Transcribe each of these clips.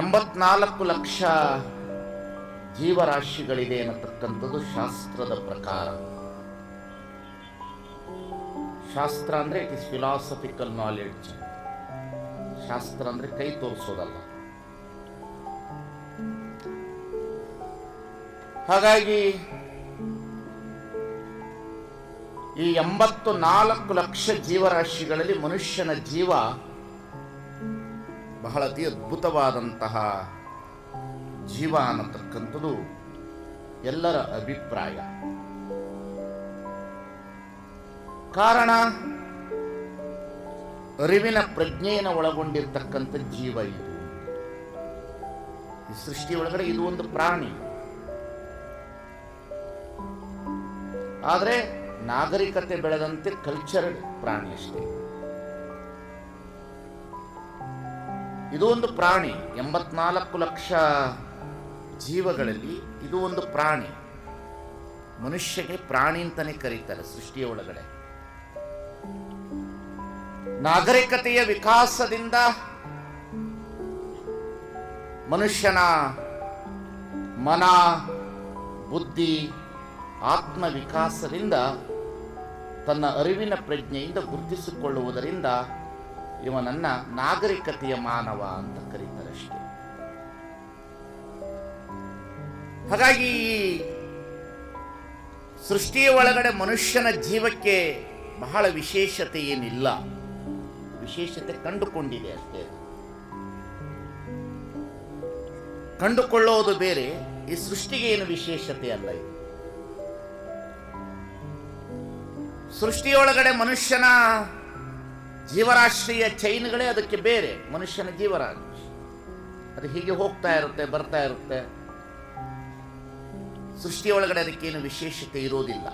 ಎಂಬತ್ನಾಲ್ಕು ಲಕ್ಷ ಜೀವರಾಶಿಗಳಿದೆ ಅನ್ನತಕ್ಕಂಥದ್ದು ಶಾಸ್ತ್ರದ ಪ್ರಕಾರ. ಶಾಸ್ತ್ರ ಅಂದರೆ ಇಟ್ ಇಸ್ ಫಿಲಾಸಫಿಕಲ್ ನಾಲೆಡ್ಜ್ ಶಾಸ್ತ್ರ ಅಂದರೆ ಕೈ ತೋರಿಸೋದಲ್ಲ. ಹಾಗಾಗಿ ಈ ಎಂಬತ್ತು ನಾಲ್ಕು ಲಕ್ಷ ಜೀವರಾಶಿಗಳಲ್ಲಿ ಮನುಷ್ಯನ ಜೀವ ಬಹಳ ಅತಿ ಅದ್ಭುತವಾದಂತಹ ಜೀವ ಅನ್ನತಕ್ಕಂಥದ್ದು ಎಲ್ಲರ ಅಭಿಪ್ರಾಯ. ಕಾರಣ, ಅರಿವಿನ ಪ್ರಜ್ಞೆಯನ್ನು ಒಳಗೊಂಡಿರ್ತಕ್ಕಂಥ ಜೀವ ಇದು. ಈ ಸೃಷ್ಟಿಯೊಳಗಡೆ ಇದು ಒಂದು ಪ್ರಾಣಿ. ಆದರೆ ನಾಗರಿಕತೆ ಬೆಳೆದಂತೆ ಕಲ್ಚರ್ಡ್ ಪ್ರಾಣಿ ಅಷ್ಟೇ. ಇದು ಒಂದು ಪ್ರಾಣಿ. ಎಂಬತ್ನಾಲ್ಕು ಲಕ್ಷ ಜೀವಗಳಲ್ಲಿ ಇದು ಒಂದು ಪ್ರಾಣಿ. ಮನುಷ್ಯಗೆ ಪ್ರಾಣಿ ಅಂತಾನೆ ಕರೀತಾರೆ ಸೃಷ್ಟಿಯ ಒಳಗಡೆ. ನಾಗರಿಕತೆಯ ವಿಕಾಸದಿಂದ ಮನುಷ್ಯನ ಮನ, ಬುದ್ಧಿ ಆತ್ಮ ವಿಕಾಸದಿಂದ ತನ್ನ ಅರಿವಿನ ಪ್ರಜ್ಞೆಯಿಂದ ಗುರುತಿಸಿಕೊಳ್ಳುವುದರಿಂದ ಇವನನ್ನ ನಾಗರಿಕತೆಯ ಮಾನವ ಅಂತ ಕರೀತಾರೆ ಅಷ್ಟೇ ಹಾಗಾಗಿ ಈ ಸೃಷ್ಟಿಯ ಒಳಗಡೆ ಮನುಷ್ಯನ ಜೀವಕ್ಕೆ ಬಹಳ ವಿಶೇಷತೆ ಏನಿಲ್ಲ. ವಿಶೇಷತೆ ಕಂಡುಕೊಂಡಿದೆ ಅಷ್ಟೇ. ಕಂಡುಕೊಳ್ಳೋದು ಬೇರೆ, ಈ ಸೃಷ್ಟಿಗೆ ಏನು ವಿಶೇಷತೆ ಅಲ್ಲ ಇದು. ಸೃಷ್ಟಿಯೊಳಗಡೆ ಮನುಷ್ಯನ ಜೀವರಾಶಿಯ ಚೈನ್ಗಳೇ ಅದಕ್ಕೆ ಬೇರೆ. ಮನುಷ್ಯನ ಜೀವರಾಶಿ. ಅದು ಹೀಗೆ ಹೋಗ್ತಾ ಇರುತ್ತೆ, ಬರ್ತಾ ಇರುತ್ತೆ. ಸೃಷ್ಟಿಯೊಳಗಡೆ ಅದಕ್ಕೇನು ವಿಶೇಷತೆ ಇರೋದಿಲ್ಲ.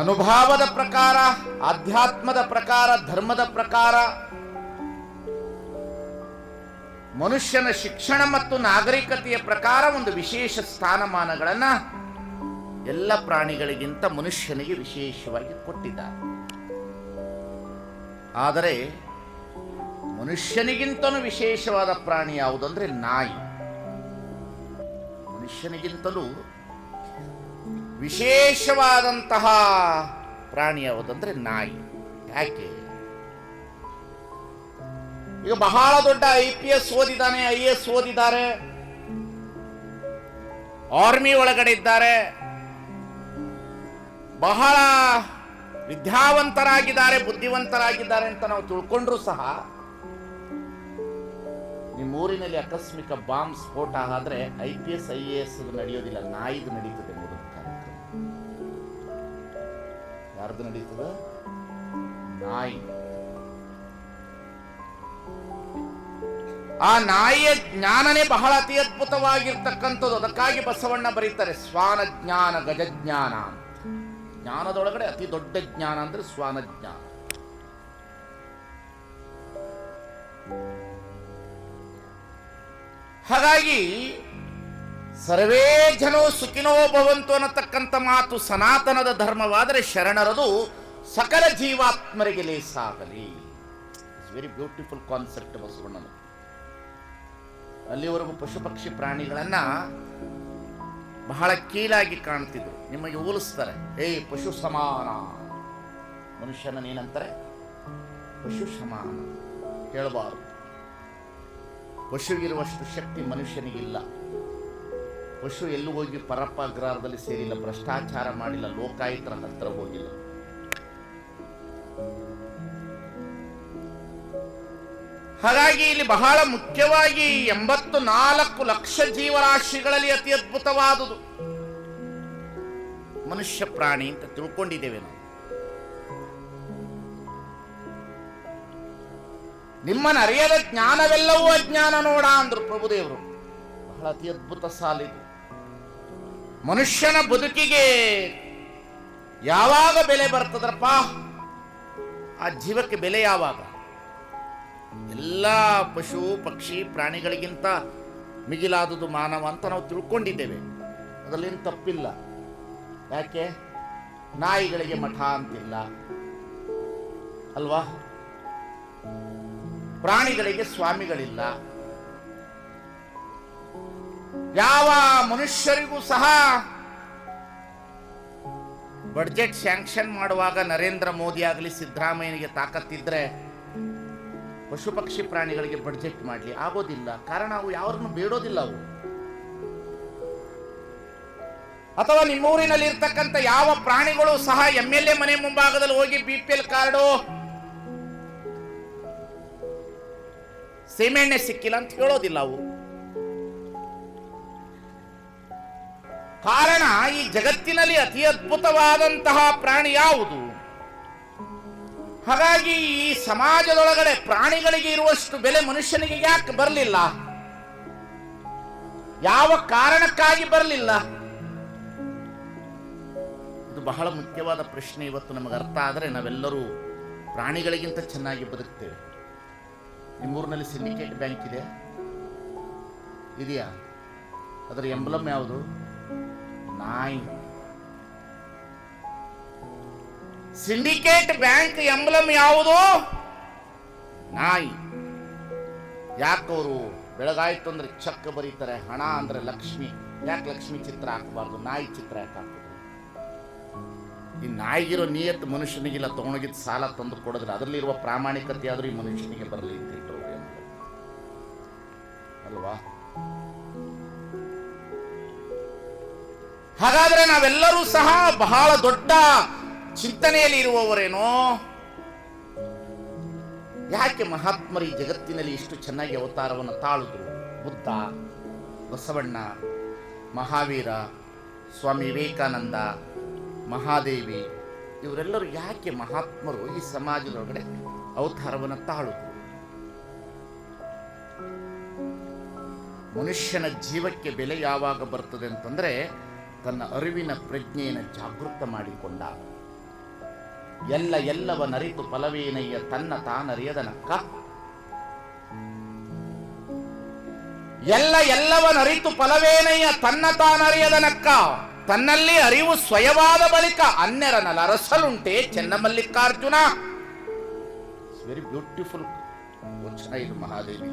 ಅನುಭಾವದ ಪ್ರಕಾರ, ಆಧ್ಯಾತ್ಮದ ಪ್ರಕಾರ, ಧರ್ಮದ ಪ್ರಕಾರ, ಮನುಷ್ಯನ ಶಿಕ್ಷಣ ಮತ್ತು ನಾಗರಿಕತೆಯ ಪ್ರಕಾರ ಒಂದು ವಿಶೇಷ ಸ್ಥಾನಮಾನಗಳನ್ನು ಎಲ್ಲ ಪ್ರಾಣಿಗಳಿಗಿಂತ ಮನುಷ್ಯನಿಗೆ ವಿಶೇಷವಾಗಿ ಕೊಟ್ಟಿದ್ದಾರೆ. ಆದರೆ ಮನುಷ್ಯನಿಗಿಂತಲೂ ವಿಶೇಷವಾದ ಪ್ರಾಣಿ ಯಾವುದಂದ್ರೆ ನಾಯಿ. ಮನುಷ್ಯನಿಗಿಂತಲೂ ವಿಶೇಷವಾದಂತಹ ಪ್ರಾಣಿ ಯಾವುದಂದ್ರೆ ನಾಯಿ. ಯಾಕೆ? ಈಗ ಬಹಳ ದೊಡ್ಡ ಐ ಪಿ ಎಸ್ ಓದಿದ್ದಾನೆ, ಐ ಎಸ್ ಓದಿದ್ದಾರೆ. ಆರ್ಮಿ ಒಳಗಡೆ ಇದ್ದಾರೆ. ಬಹಳ ವಿದ್ಯಾವಂತರಾಗಿದ್ದಾರೆ, ಬುದ್ಧಿವಂತರಾಗಿದ್ದಾರೆ ಅಂತ ನಾವು ತಿಳ್ಕೊಂಡ್ರೂ ಸಹ ನಿಮ್ಮ ಊರಿನಲ್ಲಿ ಆಕಸ್ಮಿಕ ಬಾಂಬ್ ಸ್ಫೋಟ ಆದ್ರೆ I P S, I A S ನಡೆಯೋದಿಲ್ಲ. ನಾಯಿದು ನಡೀತದೆ ಯಾರ್ದು ನಡೀತದ? ನಾಯಿ. ಆ ನಾಯಿಯ ಜ್ಞಾನನೇ ಬಹಳ ಅತಿ ಅದ್ಭುತವಾಗಿರ್ತಕ್ಕಂಥದ್ದು. ಅದಕ್ಕಾಗಿ ಬಸವಣ್ಣ ಬರೀತಾರೆ ಸ್ವಾನ ಜ್ಞಾನ ಗಜಜ್ಞಾನ. ಜ್ಞಾನದೊಳಗಡೆ ಅತಿ ದೊಡ್ಡ ಜ್ಞಾನ ಅಂದರೆ ಸ್ವಾನಜ್ಞಾನ ಹಾಗಾಗಿ ಸರ್ವೇ ಜನೋ ಸುಖಿನೋ ಭವಂತು ಅನ್ನತಕ್ಕಂಥ ಮಾತು ಸನಾತನದ ಧರ್ಮವಾದರೆ ಶರಣರದು ಸಕಲ ಜೀವಾತ್ಮರಿಗೆ ಲೇಸಾಗಲಿ. ಇಟ್ಸ್ ವೆರಿ ಬ್ಯೂಟಿಫುಲ್ ಕಾನ್ಸೆಪ್ಟ್ ಬಸವಣ್ಣನ. ಅಲ್ಲಿವರೆಗೂ ಪಶು ಪಕ್ಷಿ ಪ್ರಾಣಿಗಳನ್ನ ಬಹಳ ಕೀಳಾಗಿ ಕಾಣ್ತಿದ್ರು ನಿಮಗೆ ಹೋಲಿಸ್ತಾರೆ, ಏಯ್, ಪಶು ಸಮಾನ. ಮನುಷ್ಯನ ಏನಂತಾರೆ? ಪಶು ಸಮಾನ. ಹೇಳಬಾರದು. ಪಶುಗಿರುವಷ್ಟು ಶಕ್ತಿ ಮನುಷ್ಯನಿಗಿಲ್ಲ ಪಶು ಎಲ್ಲೂ ಹೋಗಿ ಪರಪ್ಪ ಅಗ್ರಹಾರದಲ್ಲಿ ಸೇರಿಲ್ಲ, ಭ್ರಷ್ಟಾಚಾರ ಮಾಡಿಲ್ಲ ಲೋಕಾಯುತರ ಹತ್ರ ಹೋಗಿಲ್ಲ. ಹಾಗಾಗಿ ಇಲ್ಲಿ ಬಹಳ ಮುಖ್ಯವಾಗಿ ಎಂಬತ್ತು ನಾಲ್ಕು ಲಕ್ಷ ಜೀವರಾಶಿಗಳಲ್ಲಿ ಅತಿ ಅದ್ಭುತವಾದುದು. ಮನುಷ್ಯ ಪ್ರಾಣಿ ಅಂತ ತಿಳ್ಕೊಂಡಿದ್ದೇವೆ ನಾವು. ನಿಮ್ಮ ನರಿಯದ ಜ್ಞಾನವೆಲ್ಲವೂ ಅಜ್ಞಾನ ನೋಡ ಅಂದ್ರು ಪ್ರಭುದೇವರು. ಬಹಳ ಅತಿ ಅದ್ಭುತ ಸಾಲಿದು ಮನುಷ್ಯನ ಬದುಕಿಗೆ ಯಾವಾಗ ಬೆಲೆ ಬರ್ತದ್ರಪ್ಪ? ಆ ಜೀವಕ್ಕೆ ಬೆಲೆ ಯಾವಾಗ? ಎಲ್ಲ ಪಶು, ಪಕ್ಷಿ, ಪ್ರಾಣಿಗಳಿಗಿಂತ ಮಿಗಿಲಾದುದು ಮಾನವ ಅಂತ ನಾವು ತಿಳ್ಕೊಂಡಿದ್ದೇವೆ. ಅದರಲ್ಲೇನು ತಪ್ಪಿಲ್ಲ. ಯಾಕೆ? ನಾಯಿಗಳಿಗೆ ಮಠ ಅಂತಿಲ್ಲ. ಅಲ್ವಾ? ಪ್ರಾಣಿಗಳಿಗೆ ಸ್ವಾಮಿಗಳಿಲ್ಲ. ಯಾವ ಮನುಷ್ಯರಿಗೂ ಸಹ ಬಡ್ಜೆಟ್ ಸ್ಯಾಂಕ್ಷನ್ ಮಾಡುವಾಗ ನರೇಂದ್ರ ಮೋದಿ ಆಗಲಿ ಸಿದ್ದರಾಮಯ್ಯನಿಗೆ ತಾಕತ್ತಿದ್ರೆ ಪಶು ಪಕ್ಷಿ ಪ್ರಾಣಿಗಳಿಗೆ ಬಡ್ಜೆಟ್ ಮಾಡಲಿ, ಆಗೋದಿಲ್ಲ. ಕಾರಣ ಅವು ಯಾರನ್ನು ಬೇಡೋದಿಲ್ಲ ಅವು. ಅಥವಾ ನಿಮ್ಮೂರಿನಲ್ಲಿ ಇರ್ತಕ್ಕಂಥ ಯಾವ ಪ್ರಾಣಿಗಳು ಸಹ ಎಂ ಎಲ್ ಎ ಮನೆ ಮುಂಭಾಗದಲ್ಲಿ ಹೋಗಿ ಬಿ ಪಿ ಎಲ್ ಕಾರ್ಡು, ಸೀಮೆಣ್ಣೆ ಸಿಕ್ಕಿಲ್ಲ ಅಂತ ಹೇಳೋದಿಲ್ಲ ಅವು. ಕಾರಣ ಈ ಜಗತ್ತಿನಲ್ಲಿ ಅತಿ ಅದ್ಭುತವಾದಂತಹ ಪ್ರಾಣಿ ಯಾವುದು? ಹಾಗಾಗಿ ಈ ಸಮಾಜದೊಳಗಡೆ ಪ್ರಾಣಿಗಳಿಗೆ ಇರುವಷ್ಟು ಬೆಲೆ ಮನುಷ್ಯನಿಗೆ ಯಾಕೆ ಬರಲಿಲ್ಲ? ಯಾವ ಕಾರಣಕ್ಕಾಗಿ ಬರಲಿಲ್ಲ? ಇದು ಬಹಳ ಮುಖ್ಯವಾದ ಪ್ರಶ್ನೆ ಇವತ್ತು ನಮಗೆ ಅರ್ಥ ಆದರೆ ನಾವೆಲ್ಲರೂ ಪ್ರಾಣಿಗಳಿಗಿಂತ ಚೆನ್ನಾಗಿ ಬದುಕ್ತೇವೆ. ನಿಮ್ಮೂರಿನಲ್ಲಿ ಸಿಂಡಿಕೇಟ್ ಬ್ಯಾಂಕ್ ಇದೆ? ಇದೆಯಾ? ಅದರ ಎಂಬ್ಲಮ್ ಯಾವುದು? ನಾಯಿ. ಸಿಂಡಿಕೇಟ್ ಬ್ಯಾಂಕ್ ಎಂಬ್ಲಮ್ ಯಾವುದು? ನಾಯಿ. ಯಾಕವರು ಬೆಳಗಾಯ್ತು ಅಂದ್ರೆ ಚೆಕ್ ಬರೀತಾರೆ, ಹಣ ಅಂದ್ರೆ ಲಕ್ಷ್ಮಿ. ಯಾಕೆ ಲಕ್ಷ್ಮಿ ಚಿತ್ರ ಹಾಕಬಾರ್ದು? ನಾಯಿ ಚಿತ್ರ ಯಾಕೆ ಹಾಕಿದ್ರು ಈ ನಾಯಿಗಿರೋ ನಿಯತ್ ಮನುಷ್ಯನಿಗಿಲ್ಲ, ತಗೊಂಡೋಗಿದ್ ಸಾಲ ತಂದು ಕೊಡಿದ್ರೆ ಅದರಲ್ಲಿರುವ ಪ್ರಾಮಾಣಿಕತೆ ಆದ್ರೂ ಈ ಮನುಷ್ಯನಿಗೆ ಬರಲಿ ಅಂತ ಅಲ್ವಾ? ಹಾಗಾದ್ರೆ ನಾವೆಲ್ಲರೂ ಸಹ ಬಹಳ ದೊಡ್ಡ ಚಿಂತನೆಯಲ್ಲಿ ಇರುವವರೇನೋ ಯಾಕೆ ಮಹಾತ್ಮರು ಈ ಜಗತ್ತಿನಲ್ಲಿ ಇಷ್ಟು ಚೆನ್ನಾಗಿ ಅವತಾರವನ್ನು ತಾಳಿದ್ರು? ಬುದ್ಧ, ಬಸವಣ್ಣ, ಮಹಾವೀರ, ಸ್ವಾಮಿ ವಿವೇಕಾನಂದ, ಮಹಾದೇವಿ, ಇವರೆಲ್ಲರೂ ಯಾಕೆ ಮಹಾತ್ಮರು ಈ ಸಮಾಜದೊಳಗಡೆ ಅವತಾರವನ್ನು ತಾಳಿದ್ರು? ಮನುಷ್ಯನ ಜೀವಕ್ಕೆ ಬೆಲೆ ಯಾವಾಗ ಬರ್ತದೆ ಅಂತಂದ್ರೆ ತನ್ನ ಅರಿವಿನ ಪ್ರಜ್ಞೆಯನ್ನು ಜಾಗೃತ ಮಾಡಿಕೊಂಡ ಎಲ್ಲ ಎಲ್ಲವನರಿತು ಫಲವೇನಯ್ಯ ತನ್ನ ತಾನರಿಯದನಕ್ಕ ಎಲ್ಲ ಎಲ್ಲವನರಿತು ಫಲವೇನಯ್ಯ ತನ್ನ ತಾನರಿಯದನಕ್ಕ ತನ್ನಲ್ಲಿ ಅರಿವು ಸ್ವಯವಾದ ಬಳಿಕ ಅನ್ಯರನ ಅರಸಲುಂಟೆ ಚೆನ್ನಮಲ್ಲಿಕಾರ್ಜುನ ವೆರಿ ಬ್ಯೂಟಿಫುಲ್ ವಚನ ಇದು ಮಹಾದೇವಿ